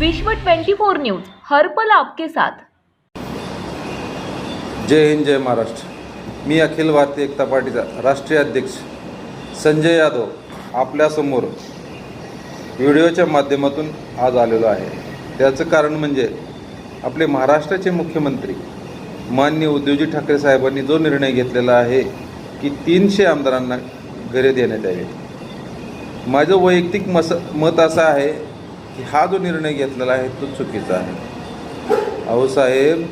विश्व 24 न्यूज हर्पल आपके साथ. जय हिंद जय महाराष्ट्र. मी अखिल भारतीय एकता पार्टीचा राष्ट्रीय अध्यक्ष संजय यादव आपल्यासमोर व्हिडिओच्या माध्यमातून आज आलेलो आहे. त्याचं कारण म्हणजे आपले महाराष्ट्राचे मुख्यमंत्री मान्य उद्धवजी ठाकरे साहेबांनी जो निर्णय घेतलेला आहे की तीनशे आमदारांना घरे देण्यात यावे. माझं वैयक्तिक मस मत असं आहे की हा जो निर्णय घेतलेला आहे तो चुकीचा आहे. अहो साहेब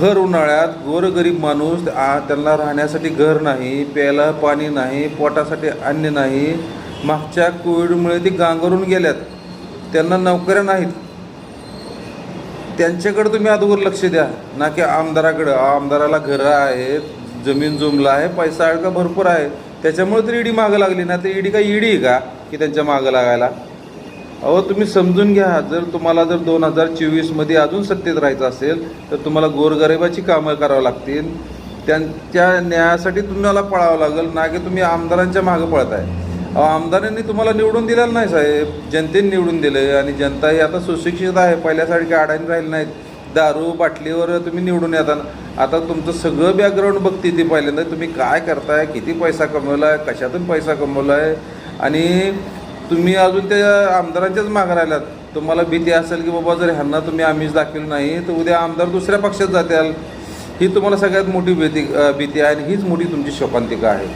भर उन्हाळ्यात गोरगरीब माणूस त्यांना राहण्यासाठी घर नाही प्यायला पाणी नाही पोटासाठी अन्न नाही मागच्या कोविडमुळे ती गांगरून गेल्यात. त्यांना नोकऱ्या नाहीत. त्यांच्याकडे तुम्ही अगोदर लक्ष द्या. ना की आमदाराकडं. आमदाराला घरं आहेत जमीन जुमला आहे पैसा अडका भरपूर आहे. त्याच्यामुळे तर ईडी मागं लागली. ना तर ईडी का ईडी आहे का की त्यांच्या मागं लागायला? अहो तुम्ही समजून घ्या. जर तुम्हाला जर दोन हजार चोवीसमध्ये अजून सत्तेत राहायचं असेल तर तुम्हाला गोरगरिबाची कामं करावं लागतील. त्यांच्या न्यायासाठी तुम्हाला पळावं लागेल ना की तुम्ही आमदारांच्या मागं पळत आहे अहो आमदारांनी तुम्हाला निवडून दिलेलं नाही साहेब. जनतेने निवडून दिलं आणि जनता ही आता सुशिक्षित आहे. पहिल्यासारखी अडाणी राहिली नाहीत. दारू बाटलीवर तुम्ही निवडून येता. आता तुमचं सगळं बॅकग्राऊंड बघते ती पहिल्यांदा. तुम्ही काय करताय? किती पैसा कमवला आहे कशातून पैसा कमवला आहे आणि तुम्ही अजून त्या आमदारांच्याच मागं राहिल्यात तुम्हाला भीती असेल की बाबा जर ह्यांना तुम्ही आम्हीच दाखवलं नाही तर उद्या आमदार दुसऱ्या पक्षात जात्याल ही तुम्हाला सगळ्यात मोठी भीती भीती आहे आणि हीच मोठी तुमची शोकांतिका आहे.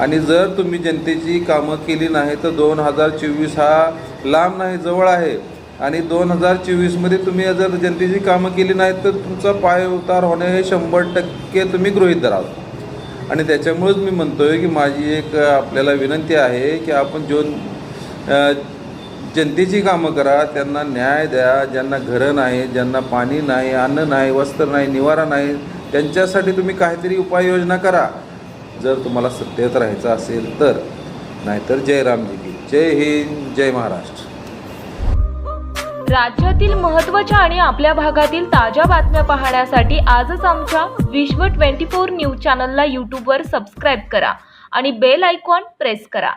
आणि जर तुम्ही जनतेची कामं केली नाही तर दोन हजार चोवीस हा लांब नाही जवळ आहे. आणि दोन हजार चोवीसमध्ये तुम्ही जर जनतेची कामं केली नाहीत तर तुमचा पाय उतार होणे हे शंभर टक्के तुम्ही गृहीत धराल. आणि त्याच्यामुळेच मी म्हणतोय की माझी एक आपल्याला विनंती आहे की आपण जो जनतेची कामं करा त्यांना न्याय द्या ज्यांना घरं नाही ज्यांना पाणी नाही अन्न नाही वस्त्र नाही निवारा नाही त्यांच्यासाठी तुम्ही काहीतरी उपाययोजना करा. जर तुम्हाला सत्तेत राहायचं असेल तर. नाहीतर जय रामजी की जय हिंद जय महाराष्ट्र. राज्यातील महत्त्वाच्या आणि आपल्या भागातील ताज्या बातम्या पाहण्यासाठी आजच आमच्या विश्व 24 न्यूज चॅनलला यूट्यूबवर सबस्क्राईब करा आणि बेल आयकॉन प्रेस करा.